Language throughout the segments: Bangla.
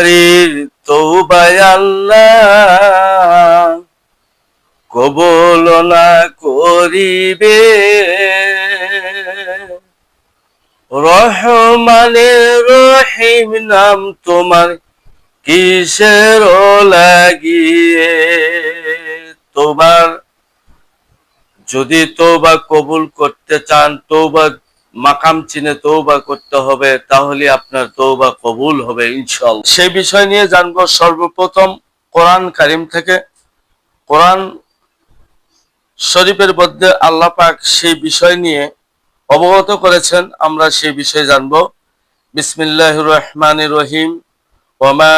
নারীর তৌবায় আল্লাহ কবল না করিবে। রহমানের রহিম নাম তোমার কিসের লাগিয়ে? তোমার যদি তৌবা কবুল করতে চান তৌবা মাকাম চিনে তৌবা করতে হবে তাহলে আপনার তৌবা কবুল হবে ইনশাল্লাহ সেই বিষয় নিয়ে জানবো সর্বপ্রথম কোরআন কারিম থেকে কোরআন শরীফের মধ্যে আল্লাহ পাক সেই বিষয় নিয়ে অবগত করেছেন আমরা সেই বিষয়ে জানবো বিসমিল্লাহ রহমান রহিম وما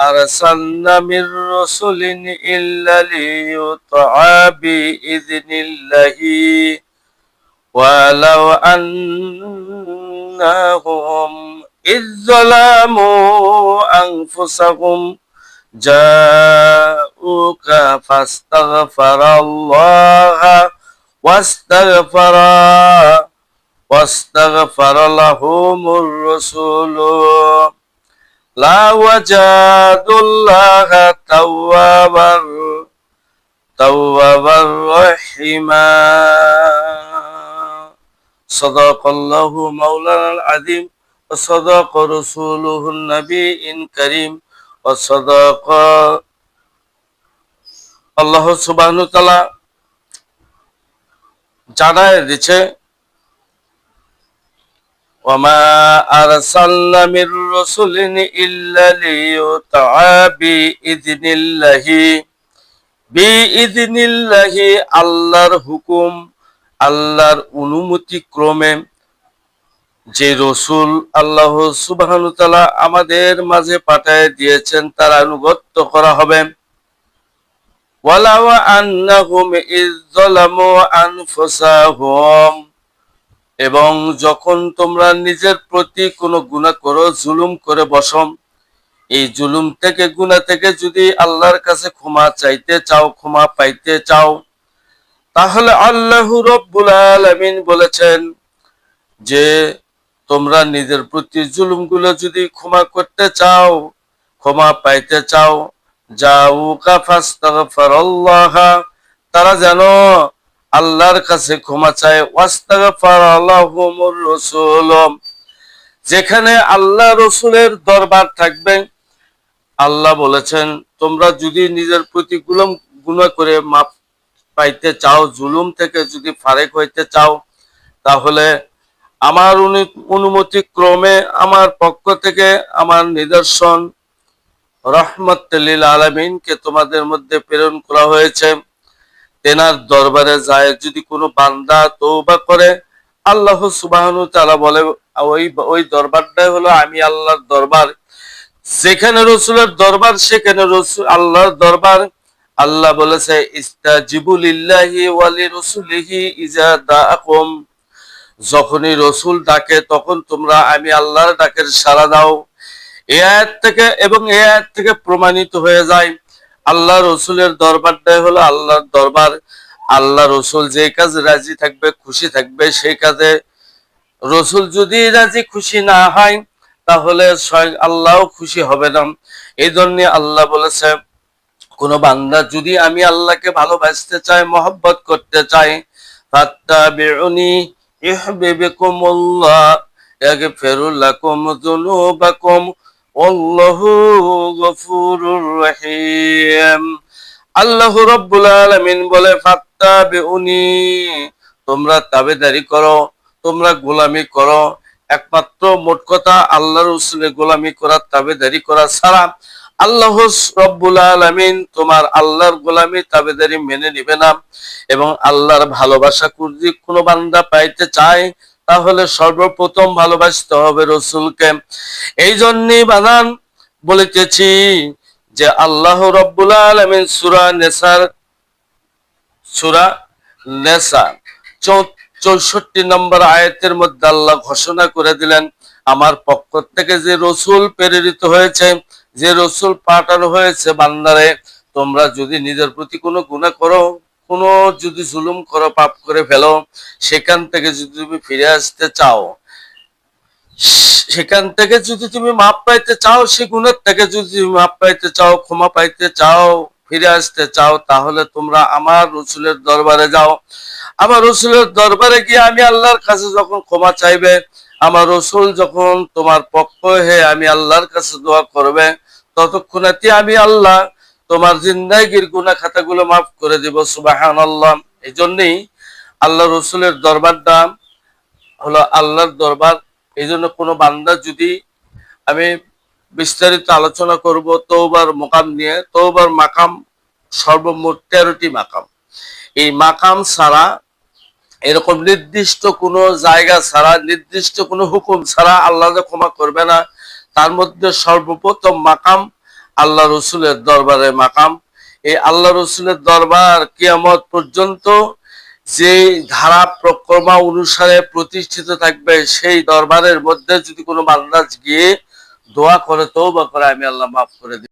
أرسلنا من رسول إلا ليطاع بإذن الله ولو أنهم إذ ظلموا أنفسهم جاءوك فاستغفر الله واستغفر واستغفر لهم الرسول لا وجدوا الله توابا توابا رحيما صدق الله مولانا العظيم وصدق رسوله النبي الكريم وصدق আল্লাহ সুবাহন তালা জানায় দিচ্ছে وما أرسلنا من رسل إلا ليطاع بإذن الله بإذن الله আল্লাহর হুকুম আল্লাহর অনুমতি ক্রমে যে রসুল আল্লাহ সুবাহানু আমাদের মাঝে পাঠায় দিয়েছেন, তার আনুগত্য করা হবে। এবং যখন তোমরা নিজের প্রতি কোনো গুণা করো, জুলুম করে বসম এই জুলুম থেকে গুণা থেকে যদি আল্লাহর কাছে ক্ষমা চাইতে চাও, ক্ষমা পাইতে চাও তাহলে আল্লাহ রব্বুল আলামিন বলেছেন যে, তোমরা নিজের প্রতি জুলুমগুলো যদি ক্ষমা করতে চাও, ক্ষমা পাইতে চাও যাও তারা যেন আল্লাহর কাছে ক্ষমা চায়। যেখানে আল্লাহ রসুলের দরবার থাকবে, আল্লাহ বলেছেন, তোমরা যদি নিজের প্রতি গুলম গুণা করে মাপ পাইতে চাও, জুলুম থেকে যদি ফারেক হইতে চাও, তাহলে আমার অনুমতি ক্রমে আমার পক্ষ থেকে আমার নিদর্শন রহমতুল্লিল আলমিনকে তোমাদের মধ্যে প্রেরণ করা হয়েছে। তেনার দরবারে যায়, যদি কোনো বান্দা তৌবা করে, আল্লাহ সুবাহনু তালা বলে, ওই ওই দরবারটাই হলো আমি আল্লাহর দরবার। যেখানে রসুলের দরবার, সেখানে রসুল, আল্লাহর দরবার আল্লাহ বলেছে ইস্তাজিবুলিল্লাহি ওয়ালি রসুলিহি ইজা যখনই রসুল ডাকে, তখন তোমরা, আমি আল্লাহর ডাকের সাড়া দাও। এ আয়াত থেকে, এবং এ আয়াত থেকে প্রমাণিত হয়ে যায়, আল্লাহ রসুলের দরবারটাই হলো আল্লাহর দরবার। আল্লাহ রসুল যে কাজে রাজি থাকবে, খুশি থাকবে, সেই কাজে রসুল যদি রাজি খুশি না হয়, তাহলে আল্লাহ খুশি হবে না। এই জন্য আল্লাহ বলেছে কোন বান্দা যদি আমি আল্লাহকে ভালোবাসতে চাই, মহব্বত করতে চাই, ফাত্তাবিউনি ইহবিবিকুমুল্লাহ, ইয়াগফিরু লাকুম যুনুবাকুম আল্লাহু রব্বুল আলামিন বলে, ফাত্তাবিউনি, তোমরা তাবেদারি করো, তোমরা গোলামি করো। একমাত্র মোট কথা, আল্লাহর রসুলের গোলামি করা, তাবেদারি করা ছাড়া আল্লাহ রব্বুল আলমিন তোমার আল্লাহর গোলামি তাবেদারি মেনে নিবে না এবং আল্লাহর ভালোবাসা যদি কোনো বান্দা পাইতে চায়, তাহলে সর্বপ্রথম ভালোবাসতে হবে রসুলকে। এই জন্যই বানান বলিতেছি যে আল্লাহ রব্বুল আলমিন সুরা নেসার, সুরা নেসা চৌষট্টি নম্বর আয়াতের মধ্যে আল্লাহ ঘোষণা করে দিলেন, আমার পক্ষ থেকে যে রসুল প্রেরিত হয়েছে যে রসুল পাঠানো হয়েছে বান্দারে, তোমরা যদি নিজের প্রতি কোনো গুণা করো, কোনো যদি জুলুম করো, পাপ করে ফেলো, সেখান থেকে যদি তুমি ফিরে আসতে চাও, সেখান থেকে যদি তুমি মাপ পাইতে চাও সে গুণের থেকে যদি তুমি মাপ পাইতে চাও, ক্ষমা পাইতে চাও, ফিরে আসতে চাও, তাহলে তোমরা আমার রসুলের দরবারে যাও। আমার রসুলের দরবারে গিয়ে আমি আল্লাহর কাছে যখন ক্ষমা চাইবে আমার রসুল যখন তোমার পক্ষ হয়ে আমি আল্লাহর কাছে দোয়া করবে ততক্ষণাতে আমি আল্লাহ তোমার জিন্দাগির গুনা খাতাগুলো মাফ করে দিব? সুবাহান আল্লাহ এই জন্যই আল্লাহ রসুলের দরবার দরবারটা হলো আল্লাহর দরবার। এই জন্য কোনো বান্দা যদি আমি বিস্তারিত আলোচনা করব তৌবার মোকাম নিয়ে তৌবার মাকাম সর্বমোট তেরোটি মাকাম। এই মাকাম ছাড়া এরকম নির্দিষ্ট কোনো জায়গা ছাড়া, নির্দিষ্ট কোনো হুকুম ছাড়া আল্লাহ ক্ষমা করবে না, তার মধ্যে সর্বপ্রথম মাকাম আল্লাহ রসুলের দরবারে মাকাম। এই আল্লাহ রসুলের দরবার কিয়ামত পর্যন্ত যে ধারা প্রক্রমা অনুসারে প্রতিষ্ঠিত থাকবে, সেই দরবারের মধ্যে যদি কোনো বান্দাজ গিয়ে দোয়া করে তো বা করে, আমি আল্লাহ মাফ করে দিই।